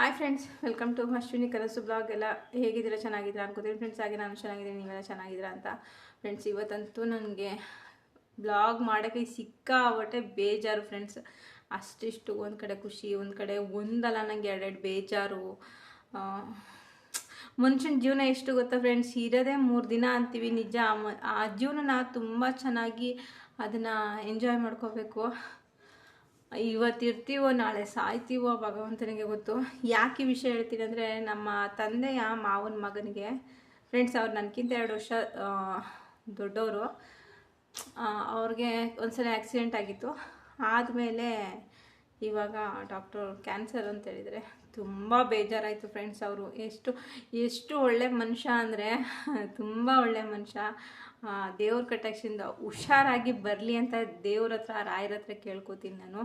Hi friends welcome to Ashwini ಕನಸು blog ಎಲ್ಲ ಹೇಗಿದ್ದೀರಾ? ಚೆನ್ನಾಗಿದ್ದೀರಾ ಅನ್ಕೋತೀನಿ. ಫ್ರೆಂಡ್ಸ್ ಹಾಗೆ ನಾನು ಚೆನ್ನಾಗಿದ್ದೀನಿ. ನೀವೆಲ್ಲ ಚೆನ್ನಾಗಿದ್ದೀರಾ ಅಂತ ಫ್ರೆಂಡ್ಸ್ ಇವತ್ತಂತೂ ನನಗೆ ಬ್ಲಾಗ್ ಮಾಡೋಕ್ಕೆ ಸಿಕ್ಕಾಬಟ್ಟೆ ಬೇಜಾರು ಫ್ರೆಂಡ್ಸ್ ಅಷ್ಟಿಷ್ಟು ಒಂದು ಕಡೆ ಖುಷಿ, ಒಂದು ಕಡೆ ಒಂದಲ್ಲ ನನಗೆ ಎರಡೆರಡು ಬೇಜಾರು. ಮನುಷ್ಯನ ಜೀವನ ಎಷ್ಟು ಗೊತ್ತಾ ಫ್ರೆಂಡ್ಸ್ ಇರೋದೇ ಮೂರು ದಿನ ಅಂತೀವಿ ನಿಜ. ಆ ಜೀವನ ಜೀವನನ ತುಂಬ ಚೆನ್ನಾಗಿ ಅದನ್ನು ಎಂಜಾಯ್ ಮಾಡ್ಕೋಬೇಕು. ಇವತ್ತು ಇರ್ತೀವೋ ನಾಳೆ ಸಾಯ್ತೀವೋ ಭಗವಂತನಿಗೆ ಗೊತ್ತು. ಯಾಕೆ ಈ ವಿಷಯ ಹೇಳ್ತೀನಿ ಅಂದರೆ, ನಮ್ಮ ತಂದೆಯ ಮಾವನ ಮಗನಿಗೆ ಫ್ರೆಂಡ್ಸ್ ಅವ್ರು ನನಗಿಂತ ಎರಡು ವರ್ಷ ದೊಡ್ಡವರು ಅವ್ರಿಗೆ ಒಂದ್ಸಲ ಆಕ್ಸಿಡೆಂಟ್ ಆಗಿತ್ತು. ಆದಮೇಲೆ ಇವಾಗ ಡಾಕ್ಟರ್ ಕ್ಯಾನ್ಸರ್ ಅಂತ ಹೇಳಿದರೆ ತುಂಬ ಬೇಜಾರಾಯಿತು ಫ್ರೆಂಡ್ಸ್ ಅವರು. ಎಷ್ಟು ಎಷ್ಟು ಒಳ್ಳೆ ಮನುಷ್ಯ ಅಂದರೆ, ತುಂಬ ಒಳ್ಳೆ ಮನುಷ್ಯ. ದೇವ್ರ ಕಟಾಕ್ಷಿಂದ ಹುಷಾರಾಗಿ ಬರಲಿ ಅಂತ ದೇವ್ರ ಹತ್ರ, ರಾಯರ ಹತ್ರ ಕೇಳ್ಕೊತೀನಿ ನಾನು.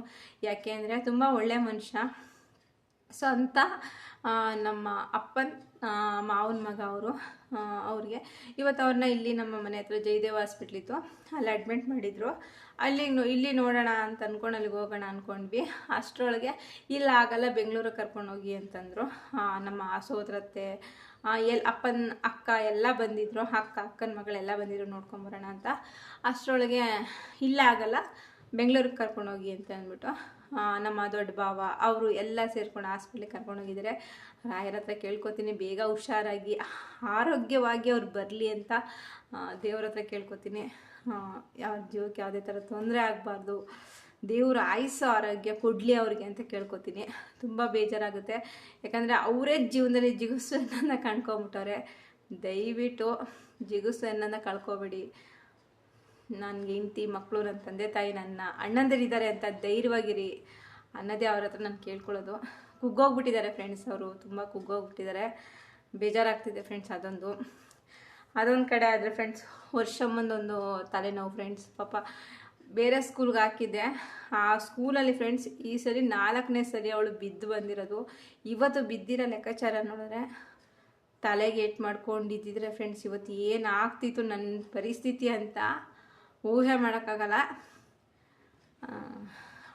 ಯಾಕೆ ಅಂದರೆ ತುಂಬ ಒಳ್ಳೆ ಮನುಷ್ಯ. ಸೊ ಅಂತ ನಮ್ಮ ಅಪ್ಪನ ಮಾವನ ಮಗ ಅವರು ಅವ್ರಿಗೆ. ಇವತ್ತು ಅವ್ರನ್ನ ಇಲ್ಲಿ ನಮ್ಮ ಮನೆ ಹತ್ರ ಜಯದೇವ ಹಾಸ್ಪಿಟ್ಲಿತ್ತು ಅಲ್ಲಿ ಅಡ್ಮಿಟ್ ಮಾಡಿದರು. ಅಲ್ಲಿ ಇಲ್ಲಿ ನೋಡೋಣ ಅಂತ ಅಂದ್ಕೊಂಡು ಅಲ್ಲಿಗೆ ಹೋಗೋಣ ಅಂದ್ಕೊಂಡ್ವಿ ಅಷ್ಟರೊಳಗೆ ಇಲ್ಲ, ಆಗಲ್ಲ, ಬೆಂಗಳೂರಿಗೆ ಕರ್ಕೊಂಡೋಗಿ ಅಂತಂದರು. ನಮ್ಮ ಸೋದರತ್ತೆ ಎಲ್ ಅಪ್ಪನ ಅಕ್ಕ ಎಲ್ಲ ಬಂದಿದ್ರು, ಅಕ್ಕ ಅಕ್ಕನ ಮಗಳೆಲ್ಲ ಬಂದಿದ್ರು ನೋಡ್ಕೊಂಬರೋಣ ಅಂತ. ಅಷ್ಟರೊಳಗೆ ಇಲ್ಲ ಆಗಲ್ಲ, ಬೆಂಗಳೂರಿಗೆ ಕರ್ಕೊಂಡೋಗಿ ಅಂತ ಅಂದ್ಬಿಟ್ಟು ನಮ್ಮ ದೊಡ್ಡ ಭಾವ, ಅವರು ಎಲ್ಲ ಸೇರ್ಕೊಂಡು ಹಾಸ್ಪಿಟ್ಲಿಗೆ ಕರ್ಕೊಂಡೋಗಿದ್ದಾರೆ ರಾಯರ ಹತ್ರ ಕೇಳ್ಕೊತೀನಿ, ಬೇಗ ಹುಷಾರಾಗಿ, ಆರೋಗ್ಯವಾಗಿ ಅವ್ರು ಬರಲಿ ಅಂತ ದೇವ್ರ ಹತ್ರ ಕೇಳ್ಕೊತೀನಿ. ಯಾವ ಜೀವಕ್ಕೆ ಯಾವುದೇ ಥರ ತೊಂದರೆ ಆಗಬಾರ್ದು. ದೇವ್ರ ಆಯುಸ್ಸು, ಆರೋಗ್ಯ, ಕೊಡಲಿ ಅವ್ರಿಗೆ ಅಂತ ಕೇಳ್ಕೊತೀನಿ. ತುಂಬ ಬೇಜಾರಾಗುತ್ತೆ. ಯಾಕಂದರೆ ಅವರೇ ಜೀವನದಲ್ಲಿ ಜಿಗುಸು ಕಣ್ಕೊಂಬಿಟ್ಟವ್ರೆ. ದಯವಿಟ್ಟು ಜಿಗುಸು ಅನ್ನೋದನ್ನ ಕಳ್ಕೊಬೇಡಿ. ನನಗೆ ಹೆಂಡ್ತಿ ಮಕ್ಕಳು ನನ್ನ ತಂದೆ, ತಾಯಿ, ನನ್ನ ಅಣ್ಣಂದಿರಿದ್ದಾರೆ ಅಂತ ಧೈರ್ಯವಾಗಿರಿ. ಅನ್ನೋದೇ ಅವ್ರ ಹತ್ರ ನಾನು ಕೇಳ್ಕೊಳ್ಳೋದು. ಕುಗ್ಗೋಗ್ಬಿಟ್ಟಿದ್ದಾರೆ ಫ್ರೆಂಡ್ಸ್ ಅವರು. ತುಂಬ ಕುಗ್ಗೋಗ್ಬಿಟ್ಟಿದ್ದಾರೆ. ಬೇಜಾರಾಗ್ತಿದೆ ಫ್ರೆಂಡ್ಸ್ ಅದೊಂದು. ಅದೊಂದು ಕಡೆ ಆದರೆ ಫ್ರೆಂಡ್ಸ್ ವರ್ಷ ಮುಂದೊಂದು ತಲೆನೋವು ಫ್ರೆಂಡ್ಸ್ ಪಾಪ ಬೇರೆ ಸ್ಕೂಲ್ಗೆ ಹಾಕಿದ್ದೆ. ಆ ಸ್ಕೂಲಲ್ಲಿ ಫ್ರೆಂಡ್ಸ್ ಈ ಸರಿ ನಾಲ್ಕನೇ ಸರಿ ಅವಳು ಬಿದ್ದು ಬಂದಿರೋದು. ಇವತ್ತು ಬಿದ್ದಿರೋ ಲೆಕ್ಕಾಚಾರ ನೋಡಿದ್ರೆ ತಲೆಗೆ ಏಟ್ ಮಾಡ್ಕೊಂಡಿದ್ದಿದ್ರೆ ಫ್ರೆಂಡ್ಸ್ ಇವತ್ತು ಏನು ಆಗ್ತಿತ್ತು ನನ್ನ ಪರಿಸ್ಥಿತಿ ಅಂತ ಊಹೆ ಮಾಡೋಕ್ಕಾಗಲ್ಲ.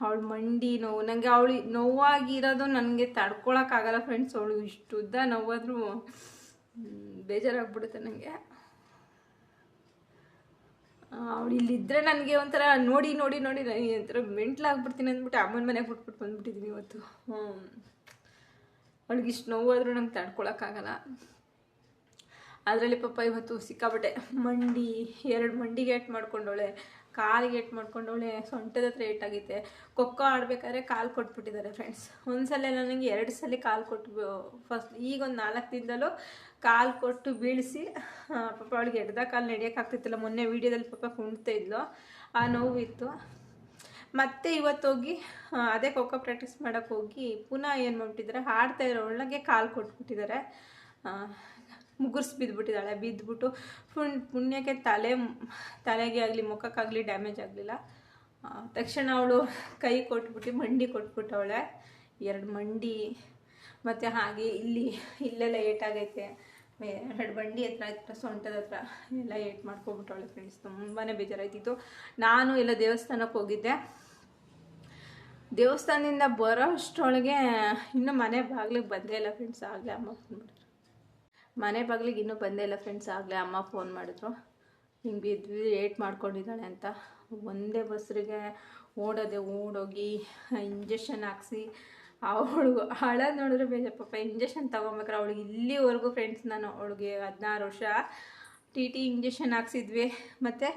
ಅವಳು ಮಂಡಿ ನೋವು. ನನಗೆ ಅವಳು ನೋವಾಗಿರೋದು ನನಗೆ ತಡ್ಕೊಳಕ್ಕಾಗಲ್ಲ ಫ್ರೆಂಡ್ಸ್ ಅವಳು ಇಷ್ಟುದ್ದ ನೋವಾದರೂ ಬೇಜಾರಾಗ್ಬಿಡುತ್ತೆ ನನಗೆ ಅವಳು ಇಲ್ಲಿದ್ದರೆ ನನಗೆ ಒಂಥರ ನೋಡಿ ನೋಡಿ ನೋಡಿ ನನಗೆ ಒಂಥರ ಮೆಂಟ್ಲಾಗ್ಬಿಡ್ತೀನಿ ಅಂದ್ಬಿಟ್ಟು ಅಮ್ಮನ ಮನೆಗೆ ಬಿಟ್ಬಿಟ್ಟು ಬಂದ್ಬಿಟ್ಟಿದ್ದೀನಿ ಇವತ್ತು. ಅವಳಿಗೆ ಇಷ್ಟು ನೋವಾದರೂ ನಂಗೆ ತಡ್ಕೊಳಕ್ಕಾಗಲ್ಲ. ಅದರಲ್ಲಿ ಪಾಪ ಇವತ್ತು ಸಿಕ್ಕಾಬಟ್ಟೆ ಮಂಡಿ, ಎರಡು ಮಂಡಿಗೆ ಏಟ್ ಮಾಡ್ಕೊಂಡವಳೆ. ಕಾಲಿಗೆ ಏಟ್ ಮಾಡ್ಕೊಂಡವಳೆ ಸೊಂಟದ ಹತ್ರ ಏಟಾಗೈತೆ. ಖೋಖೋ ಆಡ್ಬೇಕಾದ್ರೆ ಕಾಲು ಕೊಟ್ಬಿಟ್ಟಿದ್ದಾರೆ ಫ್ರೆಂಡ್ಸ್ ಒಂದ್ಸಲ ನನಗೆ ಎರಡು ಸಲ ಕಾಲು ಕೊಟ್ಟು ಫಸ್ಟ್ ಈಗ ಒಂದು ನಾಲ್ಕು ದಿನದಲ್ಲೂ ಕಾಲು ಕೊಟ್ಟು ಬೀಳಿಸಿ ಪಾಪ ಅವಳಿಗೆ ಎಡ್ದ ಕಾಲು ನಡೆಯೋಕ್ಕಾಗ್ತಿತ್ತಿಲ್ಲ ಮೊನ್ನೆ ವೀಡಿಯೋದಲ್ಲಿ ಪಾಪ ಕುಣ್ತಾ ಇದ್ಲು. ಆ ನೋವಿತ್ತು. ಮತ್ತೆ ಇವತ್ತೋಗಿ ಅದೇ ಖೋಖೋ ಪ್ರಾಕ್ಟೀಸ್ ಮಾಡೋಕ್ಕೆ ಹೋಗಿ ಪುನಃ ಏನು ಮಾಡ್ಬಿಟ್ಟಿದ್ದಾರೆ, ಹಾಡ್ತಾ ಇರೋ ಒಳಗೆ ಕಾಲು ಕೊಟ್ಬಿಟ್ಟಿದ್ದಾರೆ. ಮುಗುರ್ಸ್ ಬಿದ್ದುಬಿಟ್ಟಿದ್ದಾಳೆ ಬಿದ್ದುಬಿಟ್ಟು ಪುಣ್, ಪುಣ್ಯಕ್ಕೆ ತಲೆ, ತಲೆಗೆ ಆಗಲಿ, ಮುಖಕ್ಕಾಗಲಿ ಡ್ಯಾಮೇಜ್ ಆಗಲಿಲ್ಲ. ತಕ್ಷಣ ಅವಳು ಕೈ ಕೊಟ್ಬಿಟ್ಟು, ಮಂಡಿ ಕೊಟ್ಬಿಟ್ಟವಳೆ. ಎರಡು ಮಂಡಿ. ಮತ್ತು ಹಾಗೆ ಇಲ್ಲಿ, ಇಲ್ಲೆಲ್ಲ ಏಟಾಗೈತೆ. ಎರಡು ಬಂಡಿ ಹತ್ರ ಹತ್ರ ಸೊಂಟದ ಹತ್ರ ಎಲ್ಲ ಏಟ್ ಮಾಡ್ಕೊಬಿಟ್ಟವಳೆ ಫ್ರೆಂಡ್ಸ್ ತುಂಬಾ ಬೇಜಾರಾಯ್ತಿತ್ತು. ನಾನು ಎಲ್ಲ ದೇವಸ್ಥಾನಕ್ಕೆ ಹೋಗಿದ್ದೆ. ದೇವಸ್ಥಾನದಿಂದ ಬರೋ ಅಷ್ಟರೊಳಗೆ ಇನ್ನೂ ಮನೆ ಬಾಗಿಲಿಗೆ ಬಂದೇ ಇಲ್ಲ ಫ್ರೆಂಡ್ಸ್ ಆಗಲೇ ಅಮ್ಮ ಮನೆ ಬಾಗಿಲಿಗೆ ಇನ್ನೂ ಬಂದೇ ಇಲ್ಲ ಫ್ರೆಂಡ್ಸ್ ಆಗಲೇ ಅಮ್ಮ ಫೋನ್ ಮಾಡಿದ್ರು. ಹಿಂಗೆ ಬಿದ್ದು ಏಟ್ ಮಾಡ್ಕೊಂಡಿದ್ದಾಳೆ ಅಂತ. ಒಂದೇ ಬಸ್ರಿಗೆ ಓಡೋದೆ ಓಡೋಗಿ ಇಂಜೆಕ್ಷನ್ ಹಾಕ್ಸಿ ಅವಳು ಹಳ ನೋಡಿದ್ರೆ ಬೇಜಾರು, ಪಾಪ ಇಂಜೆಕ್ಷನ್ ತೊಗೊಬೇಕಾರೆ ಅವಳಿಗೆ ಇಲ್ಲಿವರೆಗೂ ಫ್ರೆಂಡ್ಸ್ ನಾನು, ಅವಳಿಗೆ ಹದಿನಾರು ವರ್ಷ. ಟಿ ಟಿ ಇಂಜೆಕ್ಷನ್ ಹಾಕ್ಸಿದ್ವಿ. ಮತ್ತು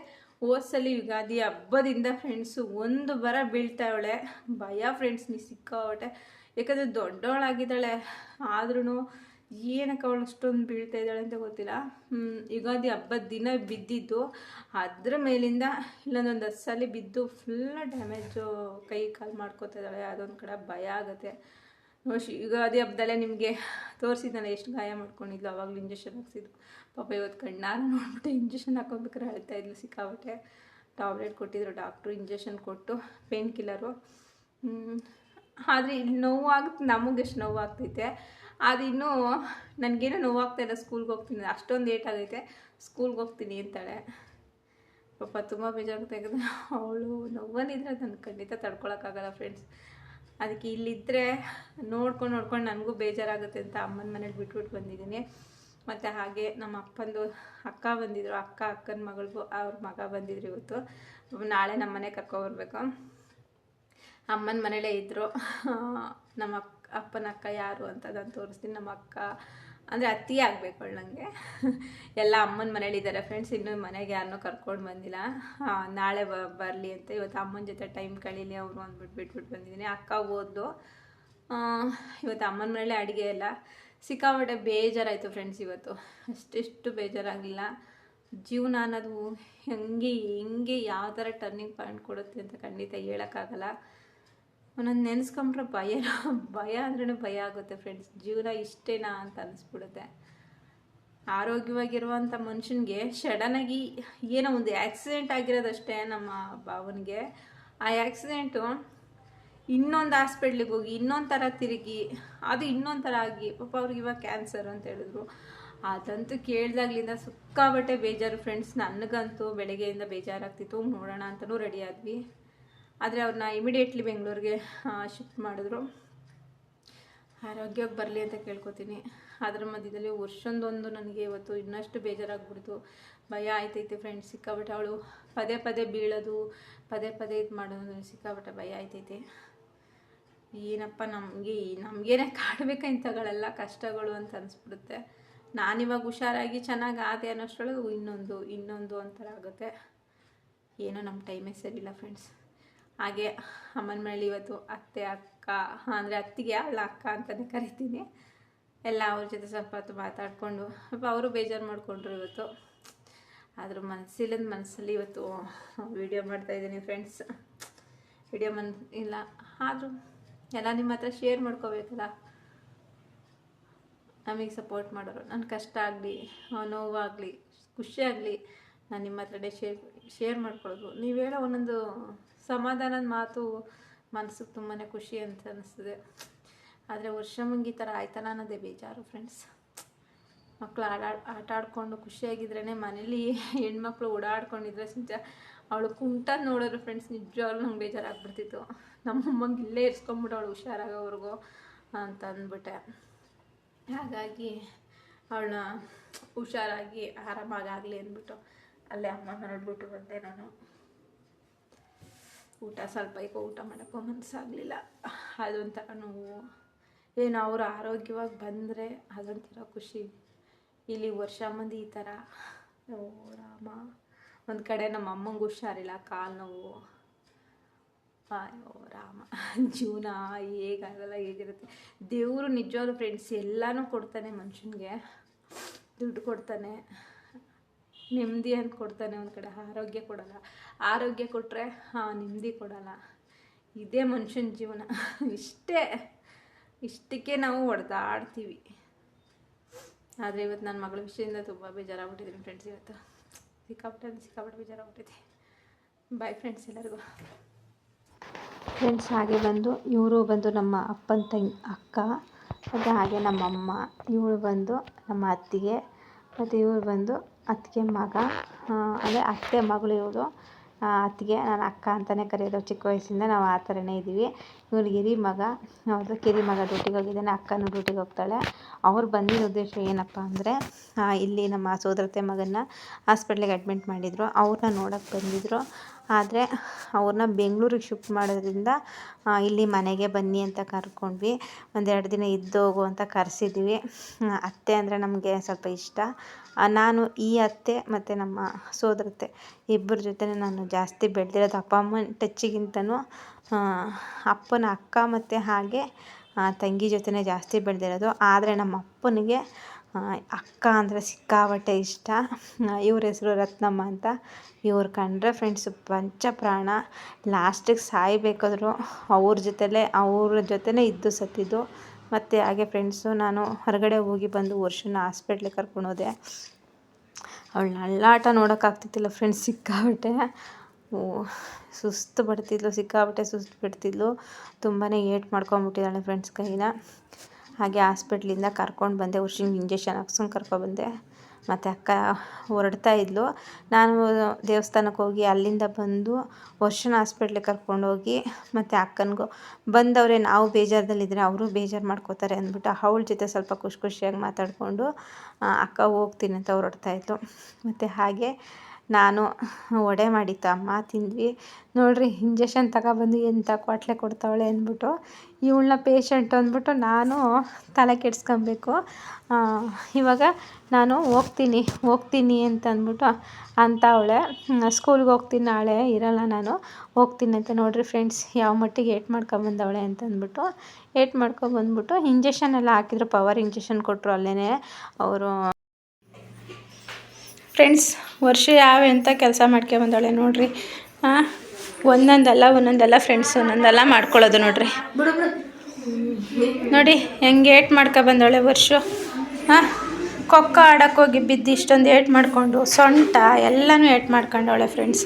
ಹೋದ್ಸಲಿ ಯುಗಾದಿ ಹಬ್ಬದಿಂದ ಫ್ರೆಂಡ್ಸು ಒಂದು ಬರ ಬೀಳ್ತಾವಳೆ ಭಯ ಫ್ರೆಂಡ್ಸ್ ನೀ ಸಿಕ್ಕಾವಟ್ಟೆ ಯಾಕಂದರೆ ದೊಡ್ಡವಳಾಗಿದ್ದಾಳೆ. ಆದ್ರೂ ಏನಕ್ಕೆ ಅವಳು ಅಷ್ಟೊಂದು ಬೀಳ್ತಾ ಇದ್ದಾಳೆ ಅಂತ ಗೊತ್ತಿಲ್ಲ? ಯುಗಾದಿ ಹಬ್ಬದ ದಿನ ಬಿದ್ದಿದ್ದು, ಅದ್ರ ಮೇಲಿಂದ ಇಲ್ಲೊಂದೊಂದು ಹತ್ತು ಸಲ ಬಿದ್ದು ಫುಲ್ ಡ್ಯಾಮೇಜು ಕೈ ಕಾಲು ಮಾಡ್ಕೋತಾ ಇದ್ದಾಳೆ. ಅದೊಂದು ಕಡೆ ಭಯ ಆಗುತ್ತೆ. ಯುಗಾದಿ ಹಬ್ಬದಲ್ಲೇ ನಿಮಗೆ ತೋರಿಸಿದ್ದಾನೆ ಎಷ್ಟು ಗಾಯ ಮಾಡ್ಕೊಂಡಿದ್ಲು, ಅವಾಗಲೂ ಇಂಜೆಕ್ಷನ್ ಹಾಕ್ಸಿದ್ದು ಪಾಪ ಇವತ್ತು ಕಣ್ಣಾರ ನೋಡ್ಬಿಟ್ಟು ಇಂಜೆಕ್ಷನ್ ಹಾಕೋಬೇಕಾದ್ರೆ ಅಳ್ತಾ ಇದ್ಲು ಸಿಕ್ಕಾಬಿಟ್ಟೆ ಟ್ಯಾಬ್ಲೆಟ್ ಕೊಟ್ಟಿದ್ರು ಡಾಕ್ಟ್ರು ಇಂಜೆಕ್ಷನ್ ಕೊಟ್ಟು ಪೇನ್ ಕಿಲ್ಲರು ಆದರೆ ಇಲ್ಲಿ ನೋವಾಗುತ್ತೆ ನಮಗೆ ಎಷ್ಟು ನೋವಾಗ್ತೈತೆ? ಅದು ಇನ್ನೂ ನನಗೇನೋ ನೋವಾಗ್ತಾ ಇಲ್ಲ ಸ್ಕೂಲ್ಗೆ ಹೋಗ್ತೀನಿ. ಅಷ್ಟೊಂದು ಲೇಟ್ ಆಗೈತೆ. ಸ್ಕೂಲ್ಗೆ ಹೋಗ್ತೀನಿ ಅಂತಾಳೆ. ಪಾಪ ತುಂಬ ಬೇಜಾರಾಗುತ್ತೆ ಯಾಕಂದರೆ ಅವಳು ನೋವಲ್ಲಿದ್ರೆ ನಾನು ಖಂಡಿತ ತಡ್ಕೊಳಕ್ಕಾಗಲ್ಲ ಫ್ರೆಂಡ್ಸ್ ಅದಕ್ಕೆ ಇಲ್ಲಿದ್ದರೆ ನೋಡ್ಕೊಂಡು ನೋಡ್ಕೊಂಡು ನನಗೂ ಬೇಜಾರಾಗುತ್ತೆ ಅಂತ ಅಮ್ಮನ ಮನೇಲಿ ಬಿಟ್ಬಿಟ್ಟು ಬಂದಿದ್ದೀನಿ. ಮತ್ತು ಹಾಗೆ ನಮ್ಮ ಅಪ್ಪಂದು ಅಕ್ಕ ಬಂದಿದ್ರು. ಅಕ್ಕ, ಅಕ್ಕನ ಮಗಳಿಗೂ ಅವ್ರ ಮಗ ಬಂದಿದ್ರು ಇವತ್ತು. ನಾಳೆ ನಮ್ಮ ಮನೆ ಕರ್ಕೊಬರ್ಬೇಕು ಅಮ್ಮನ ಮನೇಲೇ ಇದ್ದರು ನಮ್ಮ ಅಪ್ಪನ ಅಕ್ಕ ಯಾರು ಅಂತ ನಾನು ತೋರಿಸ್ತೀನಿ, ನಮ್ಮ ಅಕ್ಕ. ಅಂದರೆ ಅತ್ತಿ ಆಗಬೇಕು ನನಗೆ ಎಲ್ಲ ಅಮ್ಮನ ಮನೇಲಿದ್ದಾರೆ ಫ್ರೆಂಡ್ಸ್ ಇನ್ನೂ ಮನೆಗೆ ಯಾರನ್ನೂ ಕರ್ಕೊಂಡು ಬಂದಿಲ್ಲ. ನಾಳೆ ಬ, ಬರಲಿ ಅಂತ ಇವತ್ತು ಅಮ್ಮನ ಜೊತೆ ಟೈಮ್ ಕಳೀಲಿ ಅವರು ಅಂದ್ಬಿಟ್ಟು ಬಿಟ್ಬಿಟ್ಟು ಬಂದಿದ್ದೀನಿ. ಅಕ್ಕ ಓದ್ದು ಇವತ್ತು ಅಮ್ಮನ ಮನೇಲಿ ಅಡುಗೆ ಎಲ್ಲ. ಸಿಕ್ಕಾಪಟ್ಟೆ ಬೇಜಾರಾಯಿತು ಫ್ರೆಂಡ್ಸ್ ಇವತ್ತು. ಅಷ್ಟೆಷ್ಟು ಬೇಜಾರಾಗಿಲ್ಲ ಜೀವನ ಅನ್ನೋದು ಹೆಂಗೆ ಹೆಂಗೆ, ಯಾವ ಥರ ಟರ್ನಿಂಗ್ ಪಾಯಿಂಟ್ ಕೊಡುತ್ತೆ ಅಂತ ಖಂಡಿತ ಹೇಳೋಕ್ಕಾಗಲ್ಲ. ಒಂದೊಂದು ನೆನ್ಸ್ಕೊಂಡ್ರೆ ಭಯ ಭಯ ಅಂದ್ರೂ ಭಯ ಆಗುತ್ತೆ ಫ್ರೆಂಡ್ಸ್ ಜೀವನ ಇಷ್ಟೇನಾ ಅಂತ ಅನಿಸ್ಬಿಡುತ್ತೆ. ಆರೋಗ್ಯವಾಗಿರುವಂಥ ಮನುಷ್ಯನಿಗೆ ಸಡನ್ನಾಗಿ ಏನೋ ಒಂದು ಆಕ್ಸಿಡೆಂಟ್ ಆಗಿರೋದಷ್ಟೇ ನಮ್ಮ ಭಾವನಿಗೆ. ಆ ಆ್ಯಕ್ಸಿಡೆಂಟು ಇನ್ನೊಂದು ಹಾಸ್ಪಿಟ್ಲಿಗೆ ಹೋಗಿ ಇನ್ನೊಂದು ಥರ ತಿರುಗಿ, ಅದು ಇನ್ನೊಂದು ಥರ ಆಗಿ, ಪಾಪ ಅವ್ರಿಗೆ ಇವಾಗ ಕ್ಯಾನ್ಸರ್ ಅಂತ ಹೇಳಿದ್ರು. ಅದಂತೂ ಕೇಳಿದಾಗ್ಲಿಂದ ಸಿಕ್ಕಾಬಟ್ಟೆ ಬೇಜಾರು ಫ್ರೆಂಡ್ಸ್ ನನಗಂತೂ ಬೆಳಗ್ಗೆಯಿಂದ ಬೇಜಾರಾಗ್ತಿತ್ತು. ನೋಡೋಣ ಅಂತಲೂ ರೆಡಿ ಆದ್ವಿ. ಆದರೆ ಅವ್ರನ್ನ ಇಮಿಡಿಯೇಟ್ಲಿ ಬೆಂಗಳೂರಿಗೆ ಶಿಫ್ಟ್ ಮಾಡಿದ್ರು. ಆರೋಗ್ಯಕ್ಕೆ ಬರಲಿ ಅಂತ ಕೇಳ್ಕೊತೀನಿ. ಅದರ ಮಧ್ಯದಲ್ಲಿ ವರ್ಷೊಂದೊಂದು ನನಗೆ ಇವತ್ತು ಇನ್ನಷ್ಟು ಬೇಜಾರಾಗ್ಬಿಡ್ತು. ಭಯ ಆಯ್ತೈತೆ ಫ್ರೆಂಡ್ಸ್ ಸಿಕ್ಕಾಬಿಟ್ಟೆ ಅವಳು ಪದೇ ಪದೇ ಬೀಳೋದು, ಪದೇ ಪದೇ ಇದು ಮಾಡೋದು ಸಿಕ್ಕಾಬಿಟ್ಟೆ ಭಯ ಆಯ್ತೈತೆ. ಏನಪ್ಪ ನಮಗೆ, ನಮಗೇನೆ ಕಾಡಬೇಕ ಇಂಥಗಳೆಲ್ಲ ಕಷ್ಟಗಳು ಅಂತ ಅನಿಸ್ಬಿಡುತ್ತೆ. ನಾನಿವಾಗ ಹುಷಾರಾಗಿ ಚೆನ್ನಾಗಿ ಆದೆ ಅನ್ನೋಷ್ಟರೊಳಗೆ ಇನ್ನೊಂದು ಇನ್ನೊಂದು ಆಗುತ್ತೆ. ಏನೋ ನಮ್ಮ ಟೈಮೇ ಸರಿಯಿಲ್ಲ ಫ್ರೆಂಡ್ಸ್ ಹಾಗೆ ಅಮ್ಮನ ಮನೇಲಿ ಇವತ್ತು ಅತ್ತೆ, ಅಕ್ಕ, ಅಂದರೆ ಅತ್ತಿಗೆ ಅವಳ ಅಕ್ಕ ಅಂತಲೇ ಕರಿತೀನಿ. ಎಲ್ಲ ಅವ್ರ ಜೊತೆ ಸ್ವಲ್ಪ ಹೊತ್ತು ಮಾತಾಡಿಕೊಂಡು, ಸ್ವಲ್ಪ ಅವರು ಬೇಜಾರು ಮಾಡಿಕೊಂಡ್ರು ಇವತ್ತು. ಆದರೂ ಮನಸ್ಸಿಲ್ಲದ ಮನಸ್ಸಲ್ಲಿ ಇವತ್ತು ವಿಡಿಯೋ ಮಾಡ್ತಾಯಿದ್ದೀನಿ ಫ್ರೆಂಡ್ಸ್ ವಿಡಿಯೋ ಮನ್ ಇಲ್ಲ, ಆದರೂ ಎಲ್ಲ ನಿಮ್ಮ ಹತ್ರ ಶೇರ್ ಮಾಡ್ಕೋಬೇಕಲ್ಲ. ನಮಗೆ ಸಪೋರ್ಟ್ ಮಾಡೋರು. ನನ್ನ ಕಷ್ಟ ಆಗಲಿ, ನೋವಾಗಲಿ, ಖುಷಿ ಆಗಲಿ, ನಾನು ನಿಮ್ಮ ಹತ್ರನೇ ಶೇರ್ ಶೇರ್ ಮಾಡ್ಕೊಳ್ಳೋದು ನೀವು ಹೇಳೋ ಒಂದೊಂದು ಸಮಾಧಾನದ ಮಾತು ಮನಸ್ಸಿಗೆ ತುಂಬಾ ಖುಷಿ ಅಂತ ಅನಿಸ್ತದೆ. ಆದರೆ ವರ್ಷ ಮುಂಗಿ ಥರ ಆಯ್ತಲ್ಲ ಅನ್ನೋದೇ ಬೇಜಾರು ಫ್ರೆಂಡ್ಸ್ ಮಕ್ಕಳು ಆಡಾ, ಆಟ ಆಡ್ಕೊಂಡು ಖುಷಿಯಾಗಿದ್ರೇ ಮನೇಲಿ ಹೆಣ್ಮಕ್ಳು ಓಡಾಡ್ಕೊಂಡಿದ್ರೆ ಸಂಜೆ ಅವಳು ಕುಂಟ ನೋಡೋರು ಫ್ರೆಂಡ್ಸ್ ನಿಜವಾಗ್ಲೂ ನಂಗೆ ಬೇಜಾರಾಗ್ಬಿಡ್ತಿತ್ತು. ನಮ್ಮ ಅಮ್ಮಂಗೆ ಇಲ್ಲೇ ಇರ್ಸ್ಕೊಂಬಿಟ್ಟು ಅವಳು ಹುಷಾರಾಗೋವರೆಗೂ ಅಂತ ಅಂದ್ಬಿಟ್ಟೆ. ಹಾಗಾಗಿ ಅವಳನ್ನ ಹುಷಾರಾಗಿ ಆರಾಮಾಗಾಗಲಿ ಅಂದ್ಬಿಟ್ಟು ಅಲ್ಲೇ ಅಮ್ಮ ನೋಡ್ಬಿಟ್ಟು ಬಂದೆ ನಾನು. ಊಟ ಸ್ವಲ್ಪ ಈಗ ಊಟ ಮಾಡೋಕ್ಕೂ ಮನಸ್ಸಾಗಲಿಲ್ಲ ಅದೊಂಥರ ನೋವು. ಏನು ಅವರು ಆರೋಗ್ಯವಾಗಿ ಬಂದರೆ ಅದೊಂಥರ ಖುಷಿ. ಇಲ್ಲಿ ವರ್ಷ ಮಂದಿ ಈ ಥರ. ಓ, ರಾಮ. ಒಂದು ಕಡೆ ನಮ್ಮ ಅಮ್ಮಂಗೆ ಹುಷಾರಿಲ್ಲ, ಕಾಲು ನೋವು. ಅಯ್ಯೋ, ರಾಮ. ಜೀವನ ಹೇಗಾಗಲ್ಲ, ಹೇಗಿರುತ್ತೆ. ದೇವರು ನಿಜವಾದ ಫ್ರೆಂಡ್ಸ್ ಎಲ್ಲನೂ ಕೊಡ್ತಾನೆ ಮನುಷ್ಯನಿಗೆ. ದುಡ್ಡು ಕೊಡ್ತಾನೆ. ನೆಮ್ಮದಿ ಅಂತ ಕೊಡ್ತಾನೆ ಒಂದು ಕಡೆ, ಆರೋಗ್ಯ ಕೊಡಲ್ಲ. ಆರೋಗ್ಯ ಕೊಟ್ಟರೆ ಹಾಂ, ನೆಮ್ಮದಿ ಕೊಡಲ್ಲ. ಇದೇ ಮನುಷ್ಯನ ಜೀವನ. ಇಷ್ಟೇ. ಇಷ್ಟಕ್ಕೆ ನಾವು ಹೊಡೆದಾಡ್ತೀವಿ. ಆದರೆ ಇವತ್ತು ನನ್ನ ಮಗಳ ವಿಷಯದಿಂದ ತುಂಬ ಬೇಜಾರಾಗ್ಬಿಟ್ಟಿದ್ದೀನಿ ಫ್ರೆಂಡ್ಸ್ ಇವತ್ತು. ಸಿಕ್ಕಾಪಟ್ಟೆ ಸಿಕ್ಕಾಪಟ್ಟೆ ಬೇಜಾರಾಗ್ಬಿಟ್ಟಿದೆ. ಬಾಯ್ ಫ್ರೆಂಡ್ಸ್ ಎಲ್ಲರಿಗೂ. ಫ್ರೆಂಡ್ಸ್ ಹಾಗೆ ಬಂದು, ಇವರು ಬಂದು ನಮ್ಮ ಅಪ್ಪನ ತಂಗಿ ಅಕ್ಕ, ಮತ್ತು ಹಾಗೆ ನಮ್ಮಮ್ಮ. ಇವಳು ಬಂದು ನಮ್ಮ ಅತ್ತಿಗೆ, ಮತ್ತು ಇವಳು ಬಂದು ಅತ್ತಿಗೆ ಮಗ ಅಂದರೆ ಅತ್ತೆ ಮಗಳು ಇವಳು ಅತ್ತಿಗೆ ನಾನು ಅಕ್ಕ ಅಂತಲೇ ಕರೆಯೋದು. ಚಿಕ್ಕ ವಯಸ್ಸಿಂದ ನಾವು ಆ ಥರನೇ ಇದ್ದೀವಿ. ಇವ್ರಿಗೆ ಹಿರಿ ಮಗ ಅವ್ರದ್ದು ಕಿರಿ ಮಗ ಡ್ಯೂಟಿಗೆ ಹೋಗಿದ್ದಾನೆ, ಅಕ್ಕನೂ ಡ್ಯೂಟಿಗೆ ಹೋಗ್ತಾಳೆ. ಅವ್ರು ಬಂದಿರೋ ಉದ್ದೇಶ ಏನಪ್ಪ ಅಂದರೆ ಇಲ್ಲಿ ನಮ್ಮ ಸೋದರತೆ ಮಗನ್ನ ಹಾಸ್ಪಿಟ್ಲಿಗೆ ಅಡ್ಮಿಟ್ ಮಾಡಿದರು. ಅವ್ರನ್ನ ನೋಡೋಕ್ಕೆ ಬಂದಿದ್ದರು ಆದರೆ ಅವ್ರನ್ನ ಬೆಂಗಳೂರಿಗೆ ಶಿಫ್ಟ್ ಮಾಡೋದ್ರಿಂದ ಇಲ್ಲಿ ಮನೆಗೆ ಬನ್ನಿ ಅಂತ ಕರ್ಕೊಂಡ್ವಿ. ಒಂದೆರಡು ದಿನ ಇದ್ದು ಹೋಗು ಅಂತ ಕರೆಸಿದ್ವಿ. ಅತ್ತೆ ಅಂದರೆ ನಮಗೆ ಸ್ವಲ್ಪ ಇಷ್ಟ. ನಾನು, ಈ ಅತ್ತೆ ಮತ್ತು ನಮ್ಮ ಸೋದರತ್ತೆ ಇಬ್ಬರ ಜೊತೆ ನಾನು ಜಾಸ್ತಿ ಬೆಳೆದಿರೋದು ಅಪ್ಪ ಅಮ್ಮನ ಟಚ್ಚಿಗಿಂತನೂ ಅಪ್ಪನ ಅಕ್ಕ ಮತ್ತು ಹಾಗೆ ತಂಗಿ ಜೊತೆನೇ ಜಾಸ್ತಿ ಬೆಳೆದಿರೋದು. ಆದರೆ ನಮ್ಮ ಅಪ್ಪನಿಗೆ ಅಕ್ಕ ಅಂದರೆ ಸಿಕ್ಕಾಪಟ್ಟೆ ಇಷ್ಟ. ಇವ್ರ ಹೆಸರು ರತ್ನಮ್ಮ ಅಂತ. ಇವ್ರು ಕಂಡ್ರೆ ಫ್ರೆಂಡ್ಸ್ ಪಂಚ ಪ್ರಾಣ. ಲಾಸ್ಟಿಗೆ ಸಾಯಬೇಕಾದ್ರು ಅವ್ರ ಜೊತೆಲೇ, ಅವ್ರ ಜೊತೆನೇ ಇದ್ದು ಸತ್ತಿದ್ದು. ಮತ್ತು ಹಾಗೆ ಫ್ರೆಂಡ್ಸು ನಾನು ಹೊರಗಡೆ ಹೋಗಿ ಬಂದು ವರ್ಷನ ಹಾಸ್ಪಿಟ್ಲಿಗೆ ಕರ್ಕೊಂಡು ಹೋದೆ. ಅವಳನ್ನ ನಳ್ಳಾಟ ನೋಡೋಕ್ಕಾಗ್ತಿದ್ದಿಲ್ಲ ಫ್ರೆಂಡ್ಸ್ ಸಿಕ್ಕಾಪಟ್ಟೆ. ಸುಸ್ತು ಬಿಡ್ತಿದ್ಲು ಸಿಕ್ಕಾಪಟ್ಟೆ ಸುಸ್ತು ಬಿಡ್ತಿದ್ಲು ತುಂಬಾ ಏಟ್ ಮಾಡ್ಕೊಂಬಿಟ್ಟಿದ್ದಾಳೆ ಫ್ರೆಂಡ್ಸ್ ಕೈನ. ಹಾಗೆ ಹಾಸ್ಪಿಟ್ಲಿಂದ ಕರ್ಕೊಂಡು ಬಂದೆ ವರ್ಷಿಂಗ್ ಇಂಜೆಕ್ಷನ್ ಹಾಕ್ಸ್ಕೊಂಡು ಕರ್ಕೊಬಂದೆ ಮತ್ತು ಅಕ್ಕ ಹೊರಡ್ತಾ ಇದ್ಲು. ನಾನು ದೇವಸ್ಥಾನಕ್ಕೆ ಹೋಗಿ ಅಲ್ಲಿಂದ ಬಂದು ವರ್ಷನ ಹಾಸ್ಪಿಟ್ಲಿಗೆ ಕರ್ಕೊಂಡೋಗಿ ಮತ್ತು ಅಕ್ಕನಿಗೂ ಬಂದವರೇ, ನಾವು ಬೇಜಾರದಲ್ಲಿದ್ದರೆ ಅವರು ಬೇಜಾರು ಮಾಡ್ಕೋತಾರೆ ಅಂದ್ಬಿಟ್ಟು ಅವಳ ಜೊತೆ ಸ್ವಲ್ಪ ಖುಷಿ ಖುಷಿಯಾಗಿ ಮಾತಾಡಿಕೊಂಡು ಅಕ್ಕ ಹೋಗ್ತೀನಿ ಅಂತ ಹೊರಡ್ತಾ ಇದ್ಲು. ಮತ್ತು ಹಾಗೆ ನಾನು ವಡೆ ಮಾಡಿತ್ತು ಅಮ್ಮ ತಿಂದ್ವಿ. ನೋಡಿರಿ ಇಂಜೆಕ್ಷನ್ ತಗೊಬಂದು ಎಂಥ ಕ್ವಾಟ್ಲೆ ಕೊಡ್ತಾವಳೆ ಅಂದ್ಬಿಟ್ಟು, ಇವಳನ್ನ ಪೇಷಂಟ್ ಅಂದ್ಬಿಟ್ಟು ನಾನು ತಲೆ ಕೆಡ್ಸ್ಕೊಬೇಕು. ಇವಾಗ ನಾನು ಹೋಗ್ತೀನಿ ಹೋಗ್ತೀನಿ ಅಂತ ಅಂದ್ಬಿಟ್ಟು ಅಂತವಳೆ ಸ್ಕೂಲ್ಗೆ ಹೋಗ್ತೀನಿ ನಾಳೆ, ಇರಲ್ಲ ನಾನು, ಹೋಗ್ತೀನಿ ಅಂತ ನೋಡಿರಿ ಫ್ರೆಂಡ್ಸ್ ಯಾವ ಮಟ್ಟಿಗೆ ಏಟ್ ಮಾಡ್ಕೊಂಬಂದವಳೆ ಅಂತ ಅಂದ್ಬಿಟ್ಟು, ಏಟ್ ಮಾಡ್ಕೊಬಂದ್ಬಿಟ್ಟು ಇಂಜೆಕ್ಷನ್ ಎಲ್ಲ ಹಾಕಿದ್ರು ಪವರ್ ಇಂಜೆಕ್ಷನ್ ಕೊಟ್ಟರು ಅಲ್ಲೇ ಅವರು ಫ್ರೆಂಡ್ಸ್ ವರ್ಷ ಯಾವ ಎಂಥ ಕೆಲಸ ಮಾಡ್ಕೊಂಬಂದವಳೆ ನೋಡ್ರಿ. ಹಾಂ ಒಂದೊಂದಲ್ಲ ಒಂದೊಂದಲ್ಲ ಫ್ರೆಂಡ್ಸ್ ಒಂದೊಂದಲ್ಲ ಮಾಡ್ಕೊಳ್ಳೋದು ನೋಡ್ರಿ. ನೋಡಿ, ಹೆಂಗೆ ಏಟ್ ಬಂದಳೆ ವರ್ಷ. ಹಾಂ ಕೊಕ್ಕ ಆಡೋಕ್ಕೆ ಹೋಗಿ ಬಿದ್ದು ಇಷ್ಟೊಂದು ಏಟ್ ಮಾಡಿಕೊಂಡು, ಸೊಂಟ, ಎಲ್ಲನೂ ಏಟ್ ಮಾಡ್ಕೊಂಡವಳೆ ಫ್ರೆಂಡ್ಸ್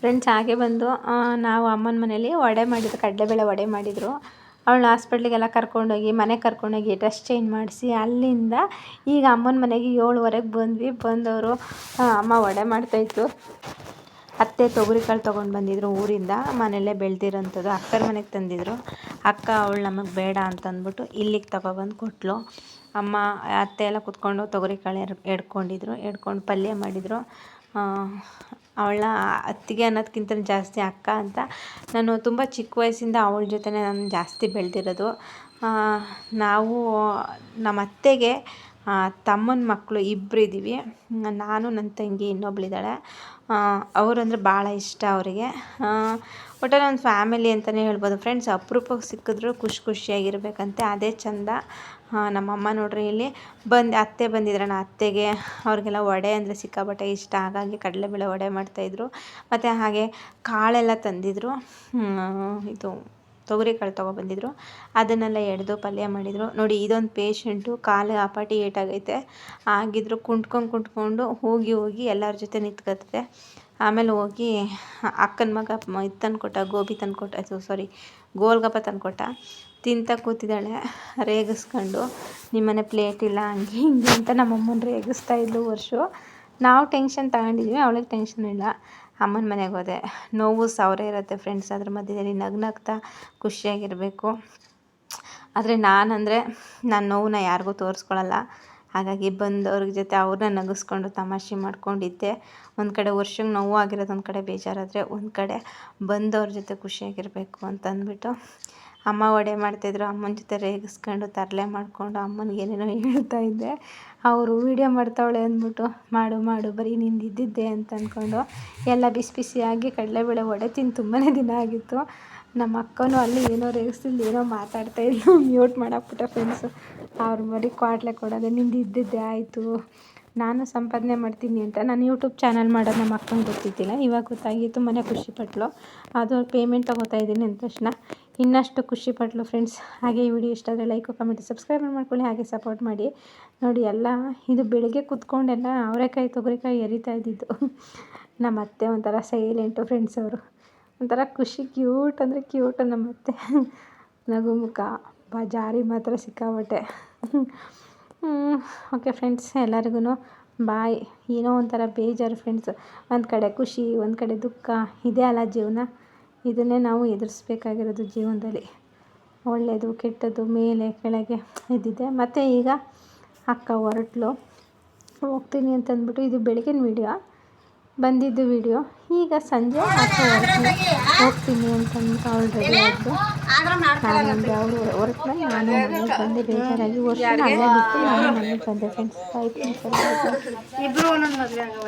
ಫ್ರೆಂಡ್ಸ್ ಹಾಗೆ ಬಂದು ನಾವು ಅಮ್ಮನ ಮನೇಲಿ ವಡೆ ಮಾಡಿದ್ರು ಕಡಲೆಬೇಳೆ ವಡೆ ಮಾಡಿದರು. ಅವಳನ್ನ ಹಾಸ್ಪಿಟ್ಲಿಗೆಲ್ಲ ಕರ್ಕೊಂಡೋಗಿ ಮನೆಗೆ ಕರ್ಕೊಂಡೋಗಿ ಡ್ರೆಸ್ ಚೇಂಜ್ ಮಾಡಿಸಿ, ಅಲ್ಲಿಂದ ಈಗ ಅಮ್ಮನ ಮನೆಗೆ ಏಳುವರೆಗೆ ಬಂದ್ವಿ. ಬಂದವರು ಅಮ್ಮ ವಡೆ ಮಾಡ್ತಾಯಿತ್ತು ಅತ್ತೆ ತೊಗರಿಕಾಳು ತೊಗೊಂಡು ಬಂದಿದ್ರು ಊರಿಂದ. ಮನೆಯಲ್ಲೇ ಬೆಳೆದಿರೋಂಥದ್ದು ಅಕ್ಕರ ಮನೆಗೆ ತಂದಿದ್ರು. ಅಕ್ಕ, ಅವಳು ನಮಗೆ ಬೇಡ ಅಂತಂದ್ಬಿಟ್ಟು ಇಲ್ಲಿಗೆ ತಗೊಬಂದು ಕೊಟ್ಲು. ಅಮ್ಮ, ಅತ್ತೆ ಎಲ್ಲ ಕುತ್ಕೊಂಡು ತೊಗರಿಕಾಳು ಎರ್, ಎಡ್ಕೊಂಡಿದ್ರು, ಎಡ್ಕೊಂಡು ಪಲ್ಯ ಮಾಡಿದರು. ಅವಳನ್ನ ಅತ್ತಿಗೆ ಅನ್ನೋದಕ್ಕಿಂತ ಜಾಸ್ತಿ ಅಕ್ಕ ಅಂತ. ನಾನು ತುಂಬ ಚಿಕ್ಕ ವಯಸ್ಸಿಂದ ಅವಳ ಜೊತೆನೇ ನಾನು ಜಾಸ್ತಿ ಬೆಳೆದಿರೋದು. ನಾವು, ನಮ್ಮ ಅತ್ತೆಗೆ ತಮ್ಮನ ಮಕ್ಕಳು ಇಬ್ಬರು ಇದ್ದೀವಿ. ನಾನು, ನನ್ನ ತಂಗಿ, ಇನ್ನೊಬ್ಳಿದ್ದಾಳೆ. ಅವರಂದ್ರೆ ಭಾಳ ಇಷ್ಟ ಅವರಿಗೆ. ಒಟ್ಟಾರೆ ಒಂದು ಫ್ಯಾಮಿಲಿ ಅಂತಲೇ ಹೇಳ್ಬೋದು. ಫ್ರೆಂಡ್ಸ್, ಅಪರೂಪಕ್ಕೆ ಸಿಕ್ಕಿದ್ರು ಖುಷಿ ಖುಷಿಯಾಗಿರಬೇಕಂತೆ. ಅದೇ ಚಂದ. ನಮ್ಮಮ್ಮ ನೋಡ್ರಿ, ಇಲ್ಲಿ ಬಂದು, ಅತ್ತೆ ಬಂದಿದ್ರಣ್ಣ ಅತ್ತೆಗೆ. ಅವ್ರಿಗೆಲ್ಲ ವಡೆ ಅಂದರೆ ಸಿಕ್ಕಾಪಟ್ಟೆ ಇಷ್ಟ. ಹಾಗಾಗಿ ಕಡಲೆಬೇಳೆ ವಡೆ ಮಾಡ್ತಾಯಿದ್ರು ಮತ್ತು ಹಾಗೆ ಕಾಳೆಲ್ಲ ತಂದಿದ್ರು. ಇದು ತೊಗರಿ ಕಾಳು ತೊಗೊಬಂದಿದ್ರು ಅದನ್ನೆಲ್ಲ ಎಡೆದು ಪಲ್ಯ ಮಾಡಿದರು. ನೋಡಿ, ಇದೊಂದು ಪೇಷಂಟು ಕಾಲು ಅಪಾಟಿ ಏಟಾಗೈತೆ ಆಗಿದ್ರು ಕುಂಟ್ಕೊಂಡು ಕುಂಟ್ಕೊಂಡು ಹೋಗಿ ಹೋಗಿ ಎಲ್ಲರ ಜೊತೆ ನಿಂತ್ಕೊತದೆ ಆಮೇಲೆ ಹೋಗಿ ಅಕ್ಕನ ಮಗ ಇದು ತಂದುಕೊಟ್ಟ, ಗೋಬಿ ತಂದುಕೊಟ್ಟ ಸಾರಿ ಗೋಲ್ಗಪ್ಪ ತಂದುಕೊಟ್ಟ. ತಿಂತ ಕೂತಿದ್ದಾಳೆ, ರೇಗಿಸ್ಕೊಂಡು. ನಿಮ್ಮನೆ ಪ್ಲೇಟ್ ಇಲ್ಲ ಹಂಗೆ ಹಿಂಗೆ ಅಂತ ನಮ್ಮಮ್ಮನ ರೇಗಿಸ್ತಾ ಇದ್ಲು ವರ್ಷು. ನಾವು ಟೆನ್ಷನ್ ತಗೊಂಡಿದ್ವಿ, ಅವಳಿಗೆ ಟೆನ್ಷನ್ ಇಲ್ಲ. ಅಮ್ಮನ ಮನೆಗೆ ಹೋದೆ. ನೋವು ಸಾವಿರ ಇರುತ್ತೆ ಫ್ರೆಂಡ್ಸ್ ಅದ್ರ ಮಧ್ಯದಲ್ಲಿ ನಗು ನಗ್ತಾ ಖುಷಿಯಾಗಿರಬೇಕು. ಆದರೆ ನಾನಂದರೆ ನನ್ನ ನೋವನ್ನ ಯಾರಿಗೂ ತೋರಿಸ್ಕೊಳಲ್ಲ. ಹಾಗಾಗಿ ಬಂದವ್ರ ಜೊತೆ ಅವ್ರನ್ನ ನಗಿಸ್ಕೊಂಡು ತಮಾಷೆ ಮಾಡ್ಕೊಂಡಿದ್ದೆ. ಒಂದು ಕಡೆ ವರ್ಷಕ್ಕೆ ನೋವು ಆಗಿರೋದು ಒಂದು ಕಡೆ ಬೇಜಾರಾದರೆ ಒಂದು ಕಡೆ ಬಂದವ್ರ ಜೊತೆ ಖುಷಿಯಾಗಿರಬೇಕು ಅಂತ ಅಂದ್ಬಿಟ್ಟು ಅಮ್ಮ ಒಡೆ ಮಾಡ್ತಾಯಿದ್ರು ಅಮ್ಮನ ಜೊತೆ ರೇಗಿಸ್ಕೊಂಡು ತರಲೆ ಮಾಡಿಕೊಂಡು ಅಮ್ಮನಿಗೆ ಏನೇನೋ ಹೇಳ್ತಾ ಇದ್ದೆ. ಅವರು ವೀಡಿಯೋ ಮಾಡ್ತಾವಳೆ ಅಂದ್ಬಿಟ್ಟು ಮಾಡು ಮಾಡು, ಬರೀ ನಿಂದಿದ್ದಿದ್ದೆ ಅಂತ ಅಂದ್ಕೊಂಡು ಎಲ್ಲ ಬಿಸಿ ಬಿಸಿಯಾಗಿ ಕಡಲೆಬೇಳೆ ಒಡೆ ತಿಂದು ತುಂಬಾ ದಿನ ಆಗಿತ್ತು. ನಮ್ಮ ಅಕ್ಕನೂ ಅಲ್ಲಿ ಏನೋ ರೇಗಿಸ್ತಿದ್ದು ಏನೋ ಮಾತಾಡ್ತಾಯಿದ್ಲು ಮ್ಯೂಟ್ ಮಾಡಾಕ್ಬಿಟ್ಟ ಫ್ರೆಂಡ್ಸು ಅವ್ರು ಬರೀ ಕ್ವಾಟ್ಲೆ ಕೊಡೋದು, ನಿಂದು ಇದ್ದಿದ್ದೆ ಆಯಿತು, ನಾನು ಸಂಪಾದನೆ ಮಾಡ್ತೀನಿ ಅಂತ ನಾನು ಯೂಟ್ಯೂಬ್ ಚಾನಲ್ ಮಾಡೋದು ನಮ್ಮ ಅಕ್ಕಂಗೆ ಗೊತ್ತಿದ್ದಿಲ್ಲ. ಇವಾಗ ಗೊತ್ತಾಗಿ ತುಂಬಾ ಖುಷಿಪಟ್ಲು ಅದು ಪೇಮೆಂಟ್ ತೊಗೋತಾ ಇದ್ದೀನಿ ಅಂದ ತಕ್ಷಣ. ಇನ್ನಷ್ಟು ಖುಷಿಪಟ್ಲು ಫ್ರೆಂಡ್ಸ್ ಹಾಗೆ ಈ ವಿಡಿಯೋ ಇಷ್ಟ ಆದರೆ ಲೈಕು ಕಮೆಂಟ್ ಸಬ್ಸ್ಕ್ರೈಬ್ ಮಾಡ್ಕೊಳ್ಳಿ, ಹಾಗೆ ಸಪೋರ್ಟ್ ಮಾಡಿ. ನೋಡಿ ಎಲ್ಲ, ಇದು ಬೆಳಗ್ಗೆ ಕುತ್ಕೊಂಡೆಲ್ಲ ಅವರೆಕಾಯಿ, ತೊಗರಿಕಾಯಿ ಎರಿತಾ ಇದ್ದಿದ್ದು. ನಮ್ಮ ಅತ್ತೆ ಒಂಥರ ಸೈಲೆಂಟು ಫ್ರೆಂಡ್ಸ್ ಅವರು. ಒಂಥರ ಖುಷಿ ಕ್ಯೂಟ್ ಅಂದರೆ ಕ್ಯೂಟ್ ನಮ್ಮ ಅತ್ತೆ ನಗು ಮುಖ ಬಾ ಜಾರಿ ಮಾತ್ರ ಸಿಕ್ಕಾಬಟ್ಟೆ ಓಕೆ ಫ್ರೆಂಡ್ಸ್ ಎಲ್ಲರಿಗೂ ಬಾಯ್ ಏನೋ ಒಂಥರ ಬೇಜಾರು ಫ್ರೆಂಡ್ಸ್ ಒಂದು ಕಡೆ ಖುಷಿ, ಒಂದು ಕಡೆ ದುಃಖ, ಇದೇ ಅಲ್ಲ ಜೀವನ. ಇದನ್ನೇ ನಾವು ಎದುರಿಸ್ಬೇಕಾಗಿರೋದು ಜೀವನದಲ್ಲಿ. ಒಳ್ಳೆಯದು ಕೆಟ್ಟದ್ದು, ಮೇಲೆ, ಕೆಳಗೆ ಇದ್ದಿದೆ. ಮತ್ತು ಈಗ ಅಕ್ಕ ಹೊರಟ್ಲು. ಹೋಗ್ತೀನಿ ಅಂತಂದ್ಬಿಟ್ಟು ಇದು ಬೆಳಗಿನ ವೀಡಿಯೋ ಬಂದಿದ್ದು ವಿಡಿಯೋ ಈಗ ಸಂಜೆ ಹೋಗ್ತೀನಿ. ಅಂತಂದು ಅವಳು ರೆಡಿ ಆಯಿತು ನಾನು ಅವರು ಹೊರಟ್ಮೇಲೆ ನಾನು ಮನೆಗೆ ಬಂದೆ ಬೇಜಾರಾಗಿ ವರ್ಷ ಬಿಟ್ಟು ನಾನು ಮನೆಗೆ ಬಂದೆ ಫ್ರೆಂಡ್ಸ್ ಆಯ್ತು ಇಬ್ಬರು ಒಂದೊಂದು ಮದುವೆ ಆಗವ